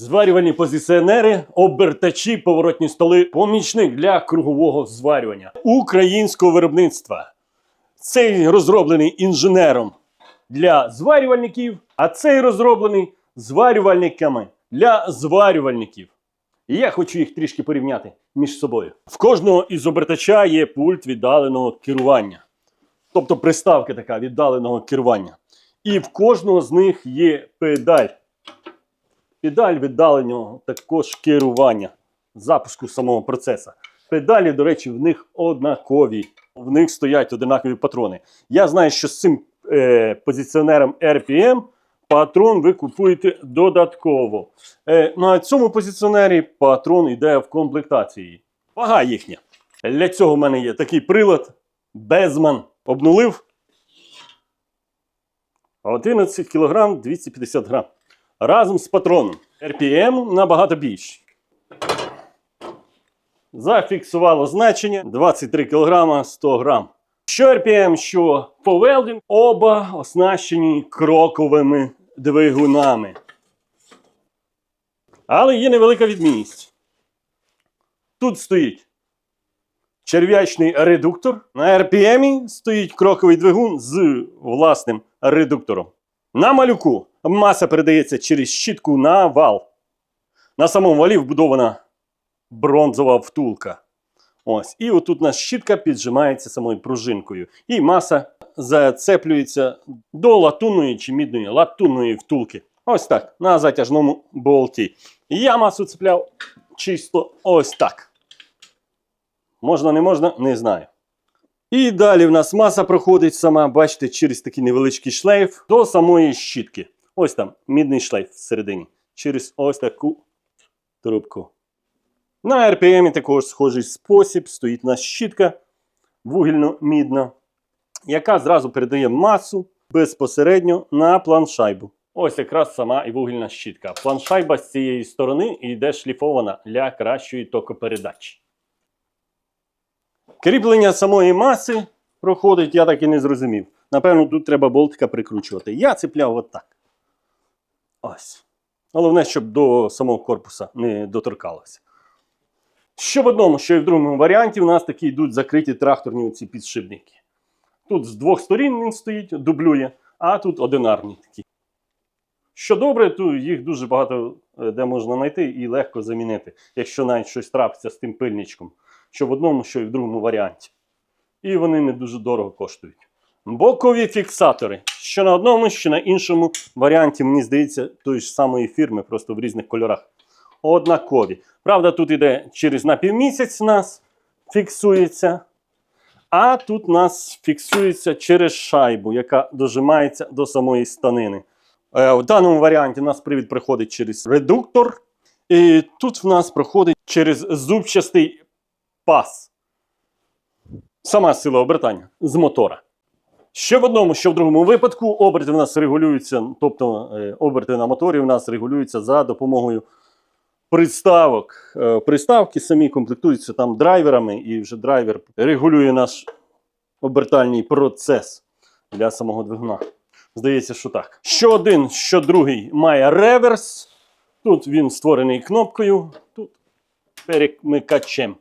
Зварювальні позиціонери, обертачі, поворотні столи, помічник для кругового зварювання українського виробництва. Цей розроблений інженером для зварювальників, а цей розроблений зварювальниками для зварювальників. І я хочу їх трішки порівняти між собою. В кожного із обертача є пульт віддаленого керування, тобто приставка така віддаленого керування. І в кожного з них є педаль. Педаль віддаленого також керування запуску самого процесу. Педалі, до речі, в них однакові. В них стоять однакові патрони. Я знаю, що з цим е, позиціонером RPM патрон ви купуєте додатково. Е, на цьому позиціонері патрон йде в комплектації. Вага їхня. Для цього в мене є такий прилад Безман. Обнулив 11 кг 250 грам. Разом з патроном. RPM набагато більший. Зафіксувало значення 23 кг 100 грам. Що RPM, що Powwelding, оба оснащені кроковими двигунами. Але є невелика відмінність. Тут стоїть черв'ячний редуктор. На RPM стоїть кроковий двигун з власним редуктором. На малюку маса передається через щітку на вал. На самому валі вбудована бронзова втулка. Ось. І отут нас щітка піджимається самою пружинкою. І маса зацеплюється до латунної чи мідної латунної втулки. Ось так, на затяжному болті. Я масу цепляв чисто ось так. Можна, не можна, не знаю. І далі в нас маса проходить сама, бачите, через такий невеличкий шлейф до самої щітки. Ось там мідний шлейф всередині. Через ось таку трубку. На RPM також схожий спосіб. Стоїть у нас щітка вугільно-мідна, яка зразу передає масу безпосередньо на планшайбу. Ось якраз сама і вугільна щітка. Планшайба з цієї сторони йде шліфована для кращої токопередачі. Кріплення самої маси проходить, я так і не зрозумів. Напевно, тут треба болтика прикручувати. Я цепляв отак. Ось. Головне, щоб до самого корпуса не доторкалося. Що в одному, що і в другому варіанті, у нас такі йдуть закриті тракторні ці підшипники. Тут з двох сторін він стоїть, дублює, а тут одинарні такі. Що добре, то їх дуже багато е, де можна знайти і легко замінити, якщо навіть щось трапиться з тим пильничком, що в одному, що і в другому варіанті. І вони не дуже дорого коштують. Бокові фіксатори. Що на одному, що на іншому варіанті, мені здається, тої ж самої фірми, просто в різних кольорах. Однакові. Правда, тут іде через напівмісяць нас фіксується. А тут нас фіксується через шайбу, яка дожимається до самої станини. Е, В даному варіанті у нас привід проходить через редуктор. І тут в нас проходить через зубчастий пас. Сама сила обертання з мотора. Що в одному, що в другому випадку оберти в нас регулюються, тобто е, оберти на моторі в нас регулюються за допомогою приставок. Е, Приставки самі комплектуються там драйверами, і вже драйвер регулює наш обертальний процес для самого двигуна. Здається, що так. Що один, що другий має реверс. Тут він створений кнопкою, тут перемикачем.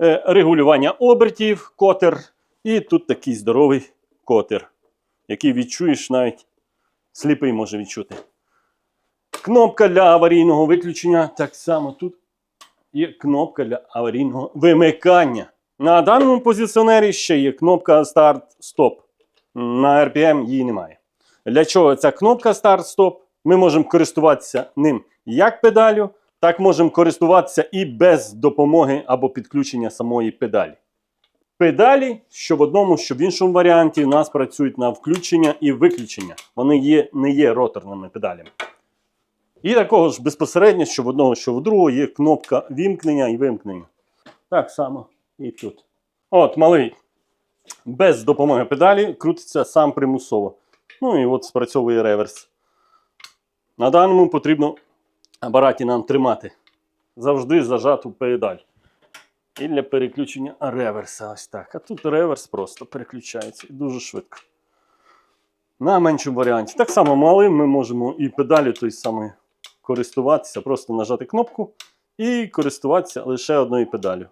Е, Регулювання обертів, котер. І тут такий здоровий котер, який відчуєш навіть сліпий може відчути. Кнопка для аварійного виключення. Так само тут є кнопка для аварійного вимикання. На даному позиціонері ще є кнопка старт-стоп. На RPM її немає. Для чого ця кнопка старт-стоп? Ми можемо користуватися ним як педалю, так можемо користуватися і без допомоги або підключення самої педалі. Педалі, що в одному, що в іншому варіанті, у нас працюють на включення і виключення. Вони є, не є роторними педалями. І такого ж безпосередньо, що в одного, що в другого, є кнопка вімкнення і вимкнення. Так само і тут. От, малий. Без допомоги педалі крутиться сам примусово. Ну і от спрацьовує реверс. На даному потрібно апараті нам тримати. Завжди зажату педаль. І для переключення реверса. Ось так. А тут реверс просто переключається дуже швидко. На меншому варіанті. Так само малим ми можемо і педалі той самої користуватися, просто нажати кнопку і користуватися лише одною педалю.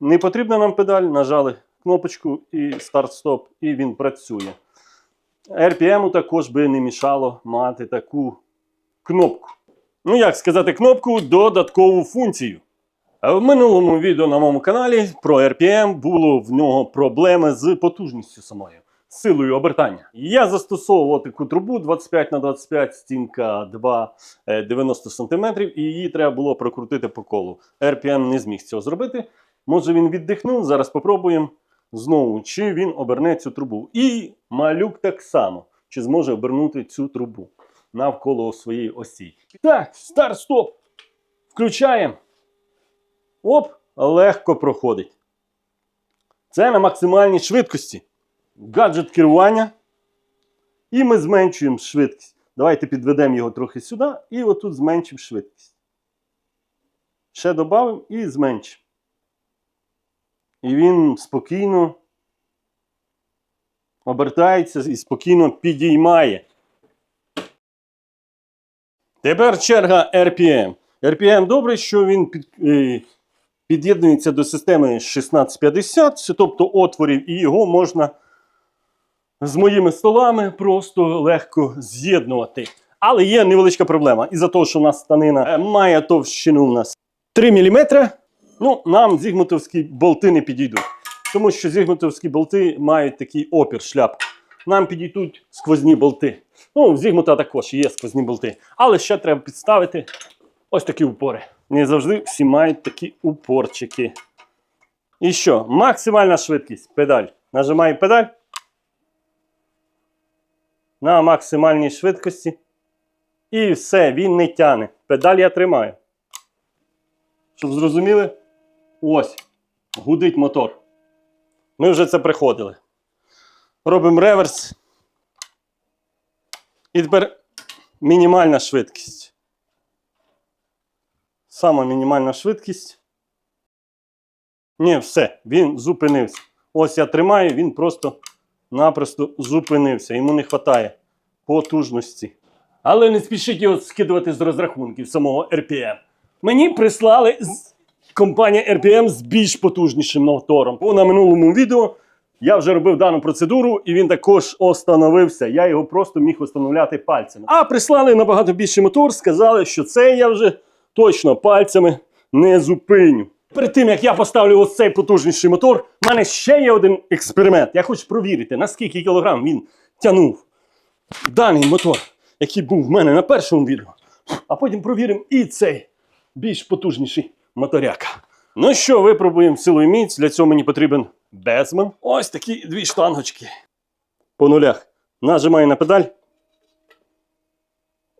Не потрібна нам педаль, нажали кнопочку і старт-стоп, і він працює. RPM також би не мішало мати таку кнопку. Ну, як сказати, кнопку додаткову функцію. В минулому відео на моєму каналі про RPM було в нього проблеми з потужністю самою, силою обертання. Я застосовував таку трубу 25 на 25 стінка 2 е, 90 см, і її треба було прокрутити по колу. RPM не зміг цього зробити. Може він віддихнув, зараз попробуємо знову, чи він оберне цю трубу. І малюк так само, чи зможе обернути цю трубу навколо своєї осі. Так, старт-стоп. Включаємо. Оп, легко проходить. Це на максимальній швидкості. Гаджет керування. І ми зменшуємо швидкість. Давайте підведемо його трохи сюди і отут зменшимо швидкість. Ще додамо і зменшимо. І він спокійно обертається і спокійно підіймає. Тепер черга RPM. RPM добре, що він під, е, під'єднується до системи 1650, тобто отворів, і його можна з моїми столами просто легко з'єднувати. Але є невеличка проблема. Із-за того, що у нас станина е, має товщину у нас 3 мм, ну, нам зігмутовські болти не підійдуть. Тому що зігмутовські болти мають такий опір шляп. Нам підійдуть сквозні болти. Ну, Зігмута також є сквозні болти. Але ще треба підставити ось такі упори. Не завжди всі мають такі упорчики. І що? Максимальна швидкість. Педаль. Нажимаю педаль. На максимальній швидкості. І все, він не тяне. Педаль я тримаю. Щоб зрозуміли, ось гудить мотор. Ми вже це приходили. Робимо реверс. І тепер мінімальна швидкість. Сама мінімальна швидкість. Ні, все, він зупинився. Ось я тримаю, він просто-напросто зупинився. Йому не вистачає потужності. Але не спішіть його скидувати з розрахунків самого RPM. Мені прислали з компанія RPM з більш потужнішим мотором. На минулому відео я вже робив дану процедуру, і він також остановився. Я його просто міг встановляти пальцями. А прислали набагато більший мотор, сказали, що це я вже точно пальцями не зупиню. Перед тим як я поставлю ось цей потужніший мотор, в мене ще є один експеримент. Я хочу провірити, наскільки кілограм він тягнув даний мотор, який був в мене на першому відео. А потім провіримо і цей більш потужніший моторяка. Ну що, випробуємо силу і міць. Для цього мені потрібен безман. Ось такі дві штангочки. По нулях. Нажимаю на педаль.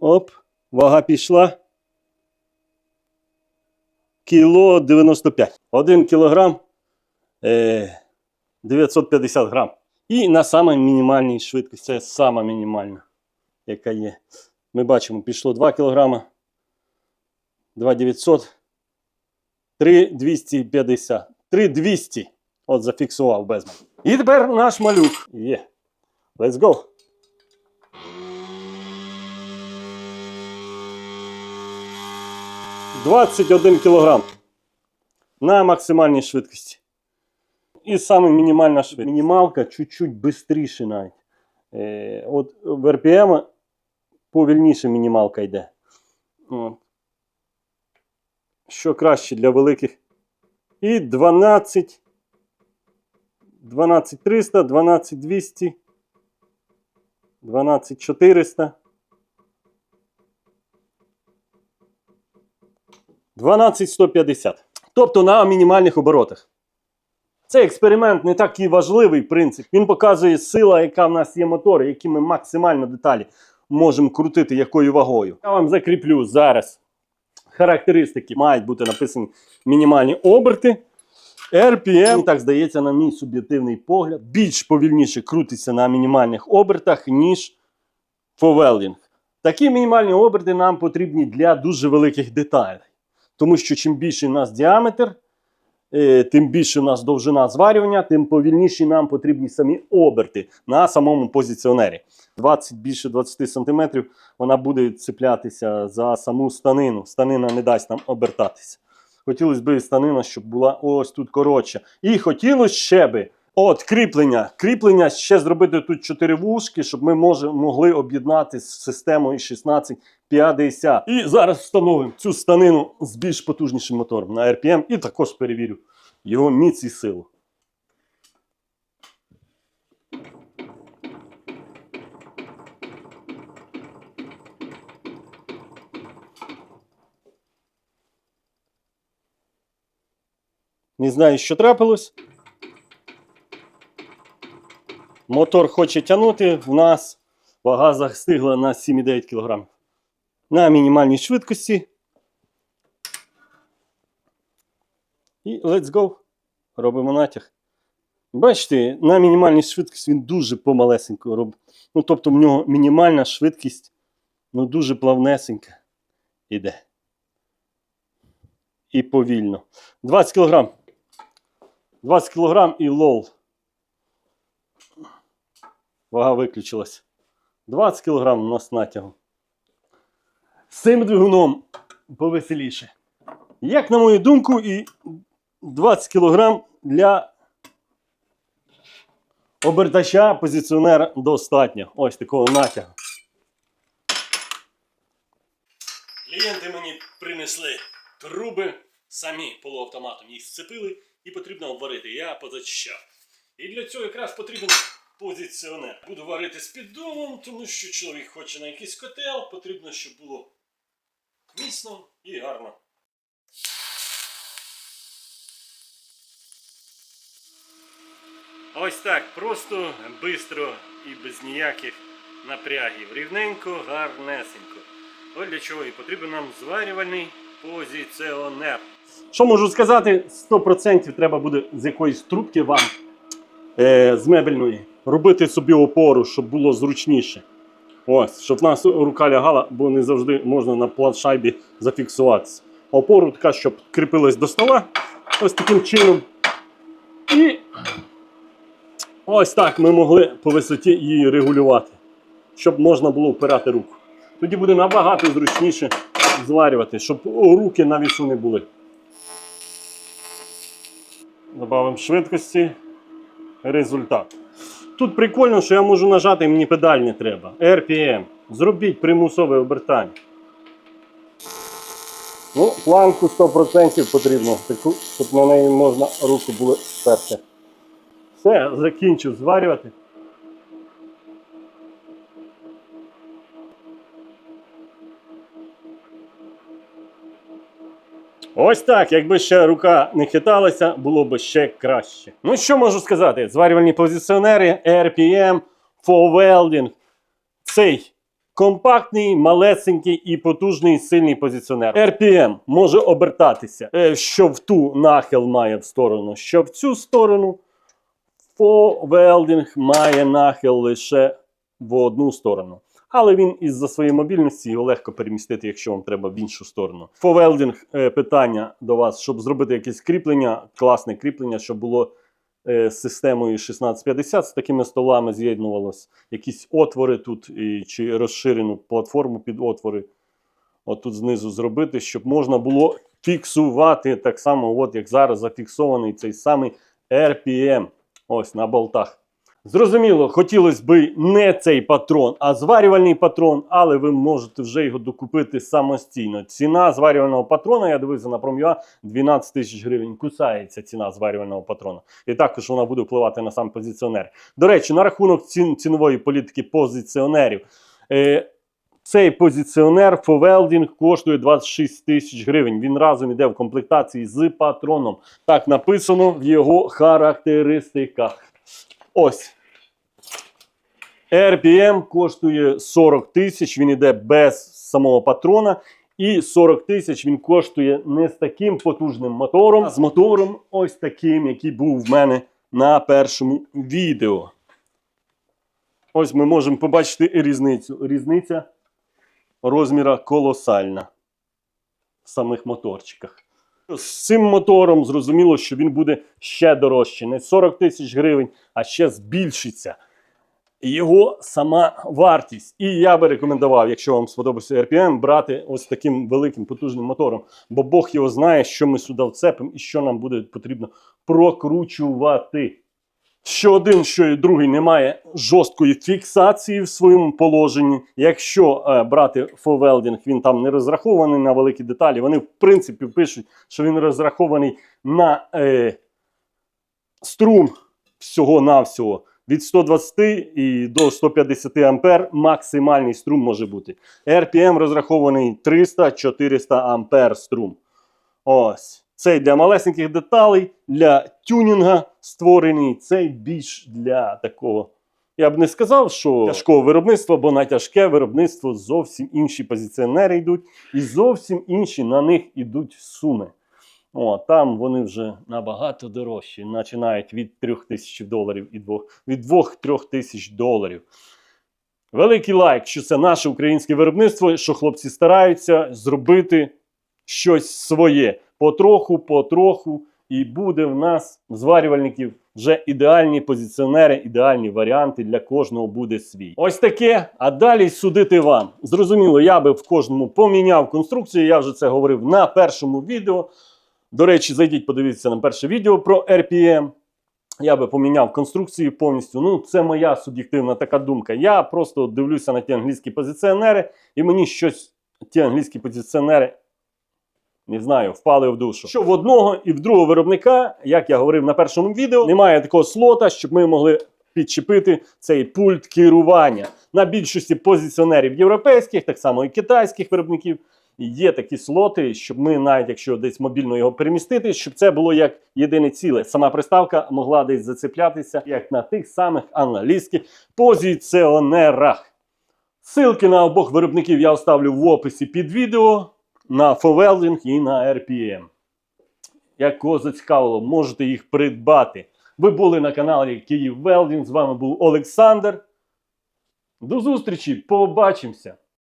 Оп, вага пішла. Кіло 95. 1 кілограм е, 950 грам. І на самій мінімальній швидкості. Це сама мінімальна, яка є. Ми бачимо, пішло 2 кілограма. 2900. 3250. 3200. От зафіксував безман. І тепер наш малюк. Є. Let's go. Двадцять один кілограм на максимальній швидкості. І саме мінімальна швидкість. Мінімалка чуть-чуть швидше навіть. Е, от в RPM повільніше мінімалка йде. От. Що краще для великих. І 12. 12300, 12200, 12400. 12150. Тобто на мінімальних оборотах. Цей експеримент не такий важливий принцип. Він показує сила, яка в нас є мотори, які ми максимально деталі можемо крутити якою вагою. Я вам закріплю зараз характеристики. Мають бути написані мінімальні оберти. RPM, так здається, на мій суб'єктивний погляд, більш повільніше крутиться на мінімальних обертах, ніж фовелінг. Такі мінімальні оберти нам потрібні для дуже великих деталей. Тому що чим більший у нас діаметр, тим більше у нас довжина зварювання, тим повільніші нам потрібні самі оберти на самому позиціонері. 20 більше 20 см вона буде цеплятися за саму станину. Станина не дасть нам обертатися. Хотілося б станина, щоб була ось тут коротша. І хотілося ще би. От, кріплення. Кріплення ще зробити тут 4 вушки, щоб ми може, могли об'єднати з системою 1650. І зараз встановимо цю станину з більш потужнішим мотором на RPM і також перевірю його міць і силу. Не знаю, що трапилось. Мотор хоче тягнути, в нас вага застигла на 7,9 кг. На мінімальній швидкості. І let's go. Робимо натяг. Бачите, на мінімальній швидкості він дуже помалесенько робить. Ну, тобто в нього мінімальна швидкість ну, дуже плавнесенька іде. І повільно. 20 кг. 20 кг і лол. Вага виключилась. 20 кг у нас натягу. З цим двигуном повеселіше. Як на мою думку, і 20 кг для обертача позиціонера достатньо. Ось такого натягу. Клієнти мені принесли труби самі полуавтоматом. Їх сцепили і потрібно обварити. Я позачищав. І для цього якраз потрібен позиціонер. Буду варити з піддоном, тому що чоловік хоче на якийсь котел. Потрібно, щоб було міцно і гарно. Ось так, просто, швидко і без ніяких напрягів. Рівненько, гарнесенько. Ось для чого і потрібен нам зварювальний позиціонер. Що можу сказати, 100% треба буде з якоїсь трубки вам е, з мебельної робити собі опору, щоб було зручніше. Ось, щоб в нас рука лягала, бо не завжди можна на плавшайбі зафіксуватися. Опору така, щоб кріпилась до стола. Ось таким чином. І ось так ми могли по висоті її регулювати, щоб можна було впирати руку. Тоді буде набагато зручніше зварювати, щоб руки на вісу не були. Добавимо швидкості. Результат. Тут прикольно, що я можу нажати, мені педаль не треба. RPM. Зробіть примусове обертання. Ну, планку 100% потрібно, таку, щоб на неї можна руку було сперти. Все, закінчив зварювати. Ось так, якби ще рука не хиталася, було б ще краще. Ну що можу сказати? Зварювальні позиціонери, RPM, for welding. Цей компактний, малесенький і потужний сильний позиціонер. RPM може обертатися, е, що в ту нахил має в сторону, що в цю сторону. Welding має нахил лише в одну сторону. Але він із-за своєї мобільності його легко перемістити, якщо вам треба в іншу сторону. Фовелдинг питання до вас, щоб зробити якесь кріплення, класне кріплення, щоб було е, з системою 1650 з такими столами з'єднувалось. Якісь отвори тут і, чи розширену платформу під отвори. От знизу зробити, щоб можна було фіксувати так само, от як зараз зафіксований цей самий RPM. Ось на болтах. Зрозуміло, хотілося б не цей патрон, а зварювальний патрон, але ви можете вже його докупити самостійно. Ціна зварювального патрона, я дивився на Пром'юа, 12 тисяч гривень. Кусається ціна зварювального патрона. І також вона буде впливати на сам позиціонер. До речі, на рахунок цін, цінової політики позиціонерів. Е, цей позиціонер Фовелдінг коштує 26 тисяч гривень. Він разом іде в комплектації з патроном. Так написано в його характеристиках. Ось. RPM коштує 40 тисяч, він іде без самого патрона. І 40 тисяч він коштує не з таким потужним мотором, а з мотором ось таким, який був в мене на першому відео. Ось ми можемо побачити різницю. Різниця розміра колосальна в самих моторчиках. З цим мотором зрозуміло, що він буде ще дорожче. Не 40 тисяч гривень, а ще збільшиться. Його сама вартість. І я би рекомендував, якщо вам сподобався RPM, брати ось таким великим потужним мотором. Бо Бог його знає, що ми сюди вцепимо і що нам буде потрібно прокручувати. Що один, що і другий не має жорсткої фіксації в своєму положенні. Якщо е, брати фовелдинг, він там не розрахований на великі деталі. Вони, в принципі, пишуть, що він розрахований на е, струм всього-навсього від 120 і до 150 ампер максимальний струм може бути. RPM розрахований 300-400 ампер струм. Ось. Цей для малесеньких деталей, для тюнінга створений, цей більш для такого. Я б не сказав, що тяжкого виробництва, бо на тяжке виробництво зовсім інші позиціонери йдуть, і зовсім інші на них йдуть суми. О, там вони вже набагато дорожчі, починають від 3 тисяч доларів і двох, від 2-3 тисяч доларів. Великий лайк, що це наше українське виробництво, що хлопці стараються зробити щось своє. Потроху, потроху, і буде в нас зварювальників вже ідеальні позиціонери, ідеальні варіанти для кожного буде свій. Ось таке. А далі судити вам. Зрозуміло, я би в кожному поміняв конструкцію. Я вже це говорив на першому відео. До речі, зайдіть, подивіться на перше відео про RPM. Я би поміняв конструкцію повністю. Ну, це моя суб'єктивна така думка. Я просто дивлюся на ті англійські позиціонери, і мені щось ті англійські позиціонери не знаю, впали в душу. Що в одного і в другого виробника, як я говорив на першому відео, немає такого слота, щоб ми могли підчепити цей пульт керування. На більшості позиціонерів європейських, так само і китайських виробників, є такі слоти, щоб ми, навіть якщо десь мобільно його перемістити, щоб це було як єдине ціле. Сама приставка могла десь зацеплятися, як на тих самих англійських позиціонерах. Ссылки на обох виробників я оставлю в описі під відео на фовелдинг і на RPM. Як кого зацікавило, можете їх придбати. Ви були на каналі Київ Велдінг. З вами був Олександр. До зустрічі, побачимося!